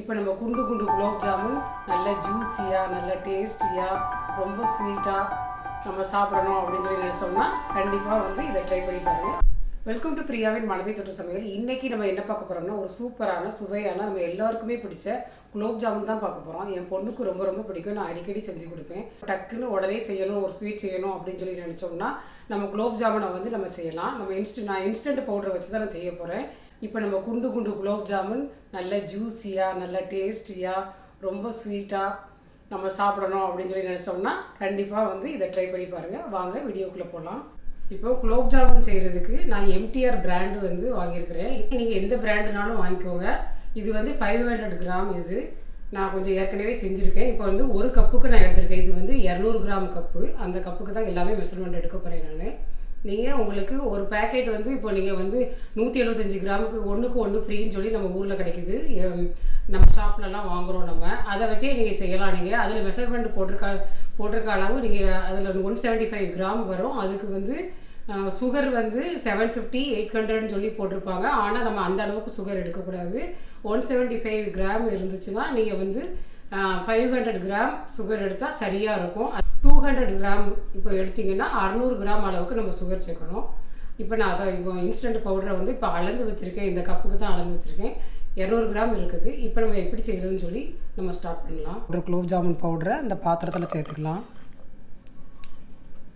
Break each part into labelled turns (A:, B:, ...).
A: இப்போ நம்ம குண்டு குண்டு குலோப் ஜாமுன் நல்ல ஜூஸியாக நல்ல டேஸ்டியாக ரொம்ப ஸ்வீட்டாக நம்ம சாப்பிடணும் அப்படின்னு சொல்லி நினச்சோம்னா கண்டிப்பாக வந்து இதை ட்ரை பண்ணி பாருங்கள் வெல்கம் டு பிரியாவின் மனதை தொற்று சமையல். இன்றைக்கி நம்ம என்ன பார்க்க போகிறோம்னா ஒரு சூப்பரான சுவையான நம்ம எல்லாருக்குமே பிடிச்ச குலோப் ஜாமுன் தான் பார்க்க போகிறோம் என் பொண்ணுக்கு ரொம்ப ரொம்ப பிடிக்கும். நான் அடிக்கடி செஞ்சு கொடுப்பேன். டக்குன்னு உடனே செய்யணும் ஒரு ஸ்வீட் செய்யணும் அப்படின்னு சொல்லி நினச்சோம்னா நம்ம குலோப் ஜாமுனை வந்து நம்ம செய்யலாம். நம்ம இன்ஸ்ட் நான் இன்ஸ்டன்ட் பவுடர் வச்சு தான் நான் செய்ய போகிறேன் இப்போ நம்ம குண்டு குண்டு குலோப் ஜாமுன் நல்ல ஜூஸியாக நல்ல டேஸ்டியாக ரொம்ப ஸ்வீட்டாக நம்ம சாப்பிடணும் அப்படின்னு சொல்லி நினச்சோம்னா கண்டிப்பாக வந்து இதை ட்ரை பண்ணி பாருங்கள் வாங்க வீடியோக்குள்ளே போகலாம் இப்போ குலோப் ஜாமுன் செய்கிறதுக்கு நான் எம்டிஆர் பிராண்டு வந்து வாங்கியிருக்கிறேன். நீங்கள் எந்த பிராண்டுனாலும் வாங்கிக்கோங்க. இது வந்து ஃபைவ் ஹண்ட்ரட் கிராம் இது. நான் கொஞ்சம் ஏற்கனவே செஞ்சுருக்கேன். இப்போ வந்து ஒரு கப்புக்கு நான் எடுத்திருக்கேன். இது வந்து இரநூறு கிராம் கப்பு அந்த கப்புக்கு தான் எல்லாமே மெஷர்மெண்ட் எடுக்க போகிறேன் நான். நீங்கள் உங்களுக்கு ஒரு பேக்கெட் வந்து இப்போ நீங்கள் வந்து நூற்றி எழுபத்தஞ்சி கிராமுக்கு ஒன்றுக்கு ஒன்று ஃப்ரீன்னு சொல்லி நம்ம ஊரில் கிடைக்குது. நம்ம ஷாப்லலாம் வாங்குகிறோம் நம்ம. அதை வச்சே நீங்கள் செய்யலாம். நீங்கள் அதில் மெஷர்மெண்ட் போட்டிருக்கா போட்டிருக்க அளவு நீங்கள் அதில் ஒன் செவன்ட்டி ஃபைவ் கிராம் வரும். அதுக்கு வந்து சுகர் வந்து செவன் ஃபிஃப்டி எயிட் ஹண்ட்ரட்னு சொல்லி போட்டிருப்பாங்க. ஆனால் நம்ம அந்த அளவுக்கு சுகர் எடுக்கக்கூடாது. ஒன் செவன்ட்டி ஃபைவ் கிராம் இருந்துச்சுன்னா நீங்கள் வந்து ஃபைவ் ஹண்ட்ரட் கிராம் சுகர் எடுத்தால் சரியாக இருக்கும். டூ ஹண்ட்ரட் கிராம் இப்போ எடுத்திங்கன்னா அறநூறு கிராம் அளவுக்கு நம்ம சுகர் சேர்க்கணும் இப்போ நான் அதை இப்போ இன்ஸ்டன்ட் பவுடரை வந்து இப்போ அளந்து வச்சுருக்கேன். இந்த கப்புக்கு தான் அளந்து வச்சுருக்கேன். இரநூறு கிராம் இருக்குது. இப்போ நம்ம எப்படி செய்கிறதுன்னு சொல்லி நம்ம ஸ்டார்ட் பண்ணலாம். ஒரு குலோப் ஜாமுன் பவுடரை இந்த பாத்திரத்தில் சேர்த்துக்கலாம்.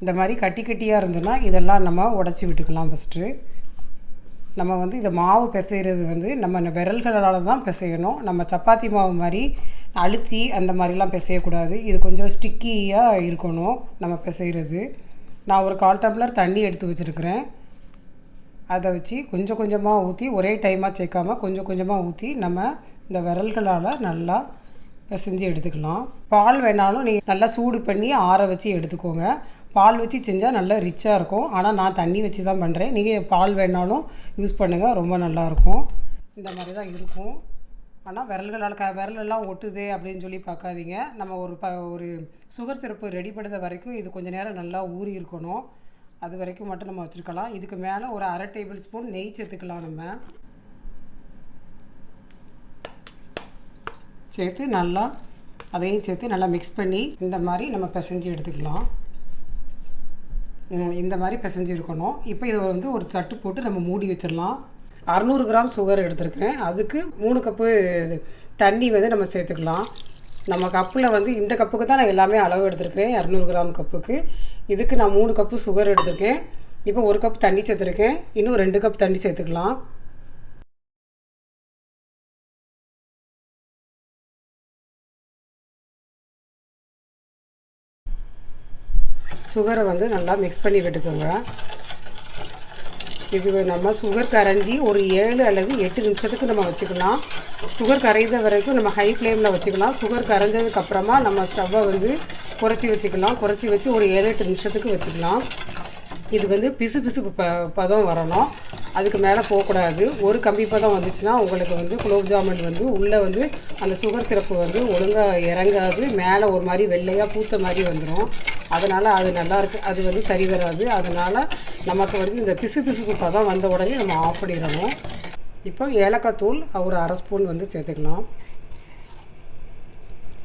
A: இந்த மாதிரி கட்டி கட்டியாக இருந்ததுன்னா இதெல்லாம் நம்ம உடச்சி விட்டுக்கலாம் ஃபஸ்ட்டு நம்ம வந்து இந்த மாவு பிசைகிறது வந்து நம்ம விரல்களால் தான் பிசையணும். நம்ம சப்பாத்தி மாவு மாதிரி அழுத்தி அந்த மாதிரிலாம் பிசையக்கூடாது. இது கொஞ்சம் ஸ்டிக்கியாக இருக்கணும் நம்ம பிசைகிறது நான் ஒரு கால் டம்ளர் தண்ணி எடுத்து வச்சுருக்கிறேன். அதை வச்சு கொஞ்சம் கொஞ்சமாக ஊற்றி ஒரே டைமாக சேர்க்காமல் கொஞ்சம் கொஞ்சமாக ஊற்றி நம்ம இந்த விரல்களால் நல்லா பிசைஞ்சு எடுத்துக்கலாம். பால் வேணாலும் நீங்கள் நல்லா சூடு பண்ணி ஆற வச்சு எடுத்துக்கோங்க. பால் வச்சு செஞ்சால் நல்லா ரிச்சாக இருக்கும். ஆனால் நான் தண்ணி வச்சு தான் பண்ணுறேன் நீங்கள் பால் வேணாலும் யூஸ் பண்ணுங்கள் ரொம்ப நல்லாயிருக்கும் இந்த மாதிரி தான் இருக்கும். ஆனால் விரல்களால் க விரலெல்லாம் ஒட்டுதே அப்படின்னு சொல்லி பார்க்காதீங்க. நம்ம ஒரு ப ஒரு சுகர் சிரப்பு ரெடி பண்ணுற வரைக்கும் இது கொஞ்சம் நேரம் நல்லா ஊறி இருக்கணும். அது வரைக்கும் மட்டும் நம்ம வச்சுருக்கலாம். இதுக்கு மேலே ஒரு அரை டேபிள் ஸ்பூன் நெய் சேர்த்துக்கலாம் நம்ம. சேர்த்து நல்லா அதையும் சேர்த்து நல்லா மிக்ஸ் பண்ணி இந்த மாதிரி நம்ம பிசைஞ்சு எடுத்துக்கலாம். இந்த மாதிரி பிசைஞ்சு இருக்கணும். இப்போ இதை வந்து ஒரு தட்டு போட்டு நம்ம மூடி வச்சிடலாம். அறநூறு கிராம் சுகர் எடுத்துருக்கிறேன். அதுக்கு மூணு கப்பு தண்ணி வந்து நம்ம சேர்த்துக்கலாம். நம்ம கப்பில் வந்து இந்த கப்புக்கு தான் நான் எல்லாமே அளவு எடுத்துருக்கிறேன் இரநூறு கிராம் கப்புக்கு. இதுக்கு நான் மூணு கப்பு சுகர் எடுத்திருக்கேன். இப்போ ஒரு கப் தண்ணி சேர்த்துருக்கேன். இன்னும் ரெண்டு கப் தண்ணி சேர்த்துக்கலாம். சுகரை வந்து நல்லா மிக்ஸ் பண்ணி விட்டுக்கோங்க. இது நம்ம சுகர் கரைஞ்சி ஒரு ஏழு அல்லது எட்டு நிமிஷத்துக்கு நம்ம வச்சுக்கலாம். சுகர் கரைந்த வரைக்கும் நம்ம ஹை ஃப்ளேமில் வச்சுக்கலாம். சுகர் கரைஞ்சதுக்கப்புறமா நம்ம ஸ்டவ்வை வந்து குறைச்சி வச்சுக்கலாம். குறைச்சி வச்சு ஒரு ஏழு எட்டு நிமிஷத்துக்கு வச்சுக்கலாம். இது வந்து பிசு பிசுப்பு ப பதம் வரணும். அதுக்கு மேலே போகக்கூடாது. ஒரு கம்பி பதம் வந்துச்சுன்னா உங்களுக்கு வந்து குலோப் ஜாமுன் வந்து உள்ளே வந்து அந்த சுகர் சிரப்பு வந்து ஒழுங்காக இறங்காது. மேலே ஒரு மாதிரி வெள்ளையாக பூத்த மாதிரி வந்துடும் அதனால் அது நல்லாயிருக்கு அது வந்து சரி வராது. அதனால் நமக்கு வந்து இந்த பிசு பிசுப்பு பதம் வந்த உடனே நம்ம ஆஃப் பண்ணிடணும். இப்போ ஏலக்காய் தூள் ஒரு அரை ஸ்பூன் வந்து சேர்த்துக்கலாம்.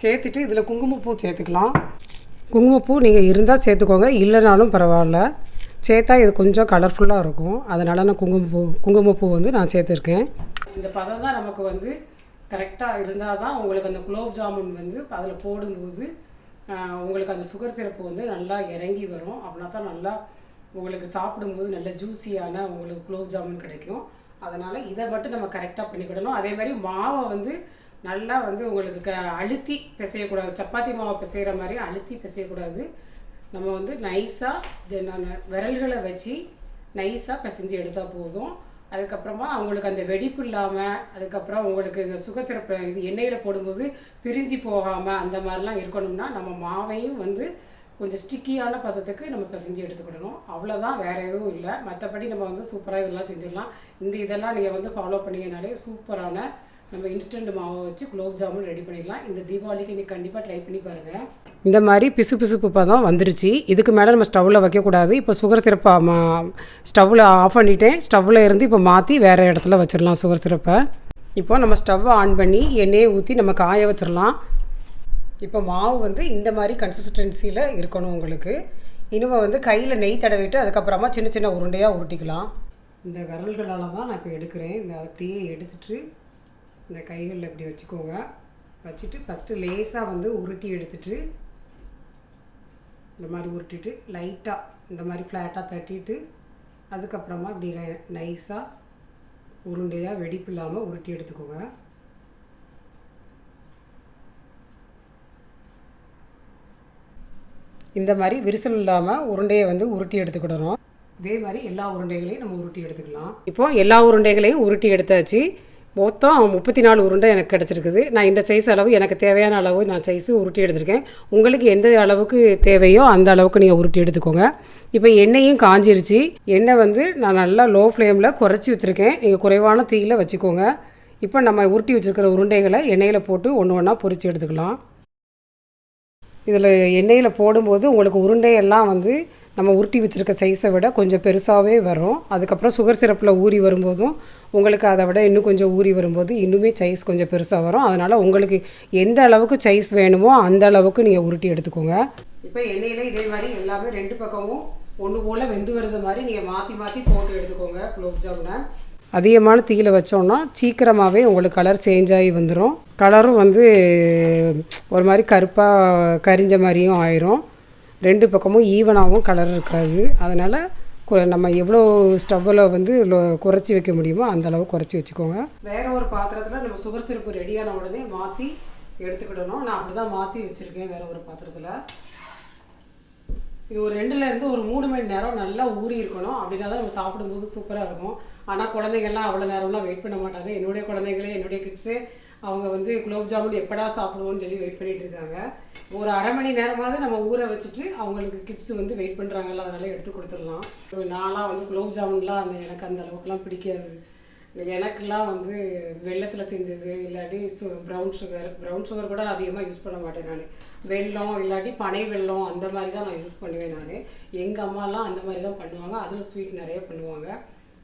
A: சேர்த்துட்டு இதில் குங்குமப்பூ சேர்த்துக்கலாம். குங்குமப்பூ நீங்கள் இருந்தால் சேர்த்துக்கோங்க. இல்லைனாலும் பரவாயில்ல. சேர்த்தா இது கொஞ்சம் கலர்ஃபுல்லாக இருக்கும். அதனால் நான் குங்குமப்பூ குங்குமப்பூ வந்து நான் சேர்த்துருக்கேன். இந்த பதம் தான் நமக்கு வந்து கரெக்டாக இருந்தால் தான் உங்களுக்கு அந்த குலோப் ஜாமுன் வந்து அதில் போடும்போது உங்களுக்கு அந்த சுகர் சிறப்பு வந்து நல்லா இறங்கி வரும். அப்படின்னா தான் நல்லா உங்களுக்கு சாப்பிடும்போது நல்ல ஜூஸியான உங்களுக்கு குலோப் ஜாமுன் கிடைக்கும். அதனால் இதை மட்டும் நம்ம கரெக்டாக பண்ணிக்கிடணும். அதே மாதிரி மாவை வந்து நல்லா வந்து உங்களுக்கு க அழுத்தி பிசையக்கூடாது. சப்பாத்தி மாவை பிசைகிற மாதிரி அழுத்தி பிசையக்கூடாது. நம்ம வந்து நைஸாக விரல்களை வச்சு நைஸாக பிசைஞ்சு எடுத்தால் போதும். அதுக்கப்புறமா அவங்களுக்கு அந்த வெடிப்பு இல்லாமல் அதுக்கப்புறம் உங்களுக்கு இந்த சுகசிறப்பு இது எண்ணெயில் போடும்போது பிரிஞ்சு போகாமல் அந்த மாதிரிலாம் இருக்கணும்னா நம்ம மாவையும் வந்து கொஞ்சம் ஸ்டிக்கியான பதத்துக்கு நம்ம பிசைஞ்சு எடுத்துக்கிடணும். அவ்வளோதான் வேறு எதுவும் இல்லை. மற்றபடி நம்ம வந்து சூப்பராக இதெல்லாம் செஞ்சிடலாம். இந்த இதெல்லாம் நீங்கள் வந்து ஃபாலோ பண்ணிங்கனாலே சூப்பரான நம்ம இன்ஸ்டன்ட் மாவை வச்சு குலோப் ஜாமுன் ரெடி பண்ணிடலாம். இந்த தீபாவளிக்கு நீ கண்டிப்பாக ட்ரை பண்ணி பாருங்கள் இந்த மாதிரி பிசு பிசுப்பு பதம் வந்துருச்சு. இதுக்கு மேலே நம்ம ஸ்டவ்வில் வைக்கக்கூடாது. இப்போ சுகர் சிரப்பை ஸ்டவ்வில் ஆஃப் பண்ணிட்டேன். ஸ்டவ்வில் இருந்து இப்போ மாற்றி வேறு இடத்துல வச்சிடலாம் சுகர் சிரப்பை இப்போ நம்ம ஸ்டவ்வை ஆன் பண்ணி எண்ணெயை ஊற்றி நம்ம காய வச்சிடலாம். இப்போ மாவு வந்து இந்த மாதிரி கன்சிஸ்டன்சியில் இருக்கணும் உங்களுக்கு. இனிமே வந்து கையில் நெய் தடவிட்டு அதுக்கப்புறமா சின்ன சின்ன உருண்டையாக உருட்டிக்கலாம் இந்த விரல்களால் தான் நான் இப்போ எடுக்கிறேன். இந்த அப்படியே எடுத்துட்டு இந்த கைகளில் இப்படி வச்சுக்கோங்க. வச்சுட்டு ஃபஸ்ட்டு லேசாக வந்து உருட்டி எடுத்துட்டு இந்த மாதிரி உருட்டிட்டு லைட்டாக இந்த மாதிரி ஃப்ளாட்டாக தட்டிட்டு அதுக்கப்புறமா இப்படி நைஸாக உருண்டையாக வெடிப்பு இல்லாமல் உருட்டி எடுத்துக்கோங்க. இந்த மாதிரி விரிசல் இல்லாமல் உருண்டையை வந்து உருட்டி எடுத்துக்கிடணும். இதே மாதிரி எல்லா உருண்டைகளையும் நம்ம உருட்டி எடுத்துக்கலாம். இப்போ எல்லா உருண்டைகளையும் உருட்டி எடுத்தாச்சு. மொத்தம் முப்பத்தி நாலு உருண்டை எனக்கு கிடச்சிருக்குது. நான் இந்த சைஸ் அளவு எனக்கு தேவையான அளவு நான் சைஸு உருட்டி எடுத்திருக்கேன். உங்களுக்கு எந்த அளவுக்கு தேவையோ அந்த அளவுக்கு நீங்கள் உருட்டி எடுத்துக்கோங்க. இப்போ எண்ணெயும் காஞ்சிருச்சு. எண்ணெய் வந்து நான் நல்லா லோ ஃப்ளேமில் குறைச்சி வச்சுருக்கேன். நீங்கள் குறைவான தீயில் வச்சுக்கோங்க. இப்போ நம்ம உருட்டி வச்சுருக்கிற உருண்டைகளை எண்ணெயில் போட்டு ஒன்று ஒன்றா பொரித்து எடுத்துக்கலாம். இதில் எண்ணெயில் போடும்போது உங்களுக்கு உருண்டையெல்லாம் வந்து நம்ம உருட்டி வச்சுருக்க சைஸை விட கொஞ்சம் பெருசாகவே வரும். அதுக்கப்புறம் சுகர் சிரப்பில் ஊறி வரும்போதும் உங்களுக்கு அதை விட இன்னும் கொஞ்சம் ஊறி வரும்போது இன்னுமே சைஸ் கொஞ்சம் பெருசாக வரும். அதனால் உங்களுக்கு எந்த அளவுக்கு சைஸ் வேணுமோ அந்த அளவுக்கு நீங்கள் உருட்டி எடுத்துக்கோங்க. இப்போ எண்ணெயில் இதே மாதிரி எல்லாமே ரெண்டு பக்கமும் ஒன்று போல் வெந்து வருது மாதிரி நீங்கள் மாற்றி மாற்றி போட்டு எடுத்துக்கோங்க குலோப் ஜாமுனை. அதிகமான தீயில வச்சோன்னா சீக்கிரமாகவே உங்களுக்கு கலர் சேஞ்ச் ஆகி வந்துடும் கலரும் வந்து ஒரு மாதிரி கருப்பாக கரிஞ்ச மாதிரியும் ஆயிரும். ரெண்டு பக்கமும் ஈவனாகவும் கலர் இருக்காது. அதனால் நம்ம எவ்வளோ ஸ்டவ்வில் வந்து குறைச்சி வைக்க முடியுமோ அந்த அளவு குறைச்சி வச்சுக்கோங்க. வேற ஒரு பாத்திரத்தில் நம்ம சுகர் சிரப்பு ரெடியான உடனே மாற்றி எடுத்துக்கிடணும். நான் அப்படி தான் மாற்றி வச்சுருக்கேன் வேற ஒரு பாத்திரத்தில். இது ஒரு ரெண்டுலேருந்து ஒரு மூணு மணி நேரம் நல்லா ஊறி இருக்கணும். அப்படின்னா தான் நம்ம சாப்பிடும்போது சூப்பராக இருக்கும். ஆனால் குழந்தைங்கள்லாம் அவ்வளோ நேரம்லாம் வெயிட் பண்ண மாட்டாங்க. என்னுடைய குழந்தைங்களே என்னுடைய கிட்ஸு அவங்க வந்து குலோப் ஜாமுன் எப்படா சாப்பிடுவோம்னு சொல்லி வெயிட் பண்ணிட்டு இருக்காங்க. ஒரு அரை மணி நேரமாவது நம்ம ஊற வச்சுட்டு அவங்களுக்கு கிட்ஸ் வந்து வெயிட் பண்ணுறாங்கல்ல அதனால எடுத்து கொடுத்துடலாம். நான்லாம் வந்து குலோப் ஜாமுன்லாம் அந்த எனக்கு அந்த அளவுக்குலாம் பிடிக்காது. எனக்குலாம் வந்து வெள்ளத்தில் செஞ்சது இல்லாட்டி சு ப்ரௌன் சுகர் ப்ரௌன் சுகர் கூட நான் அதிகமாக யூஸ் பண்ண மாட்டேன் நான். வெள்ளம் இல்லாட்டி பனை வெள்ளம் அந்த மாதிரி தான் நான் யூஸ் பண்ணுவேன் நான். எங்கள் அம்மாலாம் அந்த மாதிரி தான் பண்ணுவாங்க அதில் ஸ்வீட் நிறைய பண்ணுவாங்க.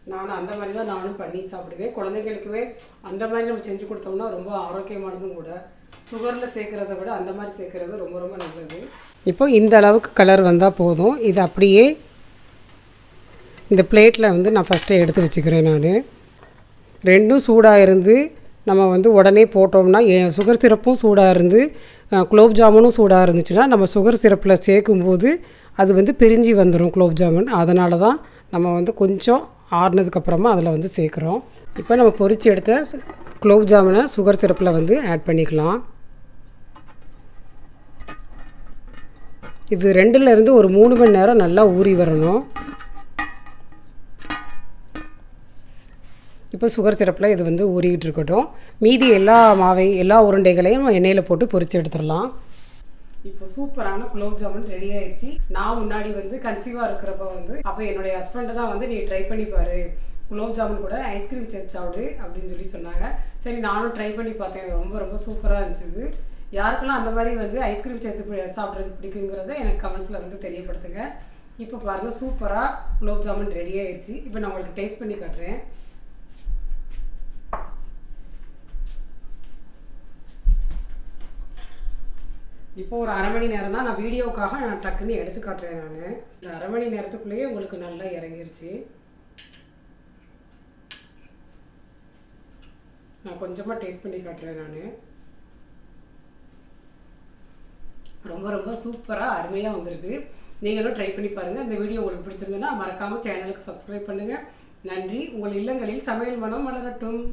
A: நானும் அந்த மாதிரி தான் நானும் பண்ணி சாப்பிடுவேன். குழந்தைங்களுக்குமே அந்த மாதிரி நம்ம செஞ்சு கொடுத்தோம்னா ரொம்ப ஆரோக்கியமானதும் கூட. சுகரில் சேர்க்குறத விட அந்த மாதிரி சேர்க்குறது ரொம்ப ரொம்ப நல்லது. இப்போ இந்த அளவுக்கு கலர் வந்தால் போதும். இது அப்படியே இந்த பிளேட்டில் வந்து நான் ஃபஸ்ட்டே எடுத்து வச்சுக்கிறேன் நான். ரெண்டும் சூடாக இருந்து நம்ம வந்து உடனே போட்டோம்னா எ- சுகர் சிரப்பும் சூடாக இருந்து குலோப் ஜாமுனும் சூடாக இருந்துச்சுன்னா நம்ம சுகர் சிரப்பில் சேர்க்கும்போது அது வந்து பிரிஞ்சு வந்துடும் குலோப் ஜாமுன். அதனால தான் நம்ம வந்து கொஞ்சம் ஆறுனதுக்கப்புறமா அதில் வந்து சேர்க்குறோம். இப்போ நம்ம பொறிச்சு எடுத்த குலோப் ஜாமுனை சுகர் சிரப்பில் வந்து ஆட் பண்ணிக்கலாம். இது ரெண்டுலேருந்து ஒரு மூணு மணி நேரம் நல்லா ஊறி வரணும். இப்போ சுகர் சிரப்பில் இது வந்து ஊறிக்கிட்டு இருக்கட்டும். மீதி எல்லா மாவை எல்லா உருண்டைகளையும் நம்ம எண்ணெயில் போட்டு பொரித்து எடுத்துடலாம். இப்போ சூப்பரான குலோப் ஜாமுன் ரெடி ஆயிடுச்சு. நான் முன்னாடி வந்து கன்சீவாக இருக்கிறப்ப வந்து அப்போ என்னுடைய ஹஸ்பண்டை தான் வந்து நீ ட்ரை பண்ணி பாரு. குலோப் ஜாமுன் கூட ஐஸ்கிரீம் சேர்த்து சாப்பிடு அப்படின்னு சொல்லி சொன்னாங்க. சரி நானும் ட்ரை பண்ணி பார்த்தேன். ரொம்ப ரொம்ப சூப்பராக இருந்துச்சு. யாருக்கெல்லாம் அந்த மாதிரி வந்து ஐஸ்கிரீம் சேர்த்து சாப்பிட்றது பிடிக்குங்கிறத எனக்கு கமெண்ட்ஸில் வந்து தெரியப்படுத்துங்க. இப்போ பாருங்கள் சூப்பராக குலோப் ஜாமுன் ரெடி ஆயிடுச்சு. இப்போ நான் உங்களுக்கு டேஸ்ட் பண்ணி காட்டுறேன். இப்போ ஒரு அரை மணி நேரம் தான் நான் வீடியோவுக்காக நான் டக்குன்னு எடுத்து காட்டுறேன் நான். இந்த அரை மணி நேரத்துக்குள்ளேயே உங்களுக்கு நல்லா இறங்கிருச்சு. நான் கொஞ்சமாக டேஸ்ட் பண்ணி காட்டுறேன் நான். ரொம்ப ரொம்ப சூப்பராக அருமையாக வந்துடுது நீங்களும் ட்ரை பண்ணி பாருங்கள் இந்த வீடியோ உங்களுக்கு பிடிச்சிருந்ததுன்னா மறக்காமல் சேனலுக்கு சப்ஸ்கிரைப் பண்ணுங்கள் நன்றி. உங்கள் இல்லங்களில் சமையல் மனம் வளரட்டும்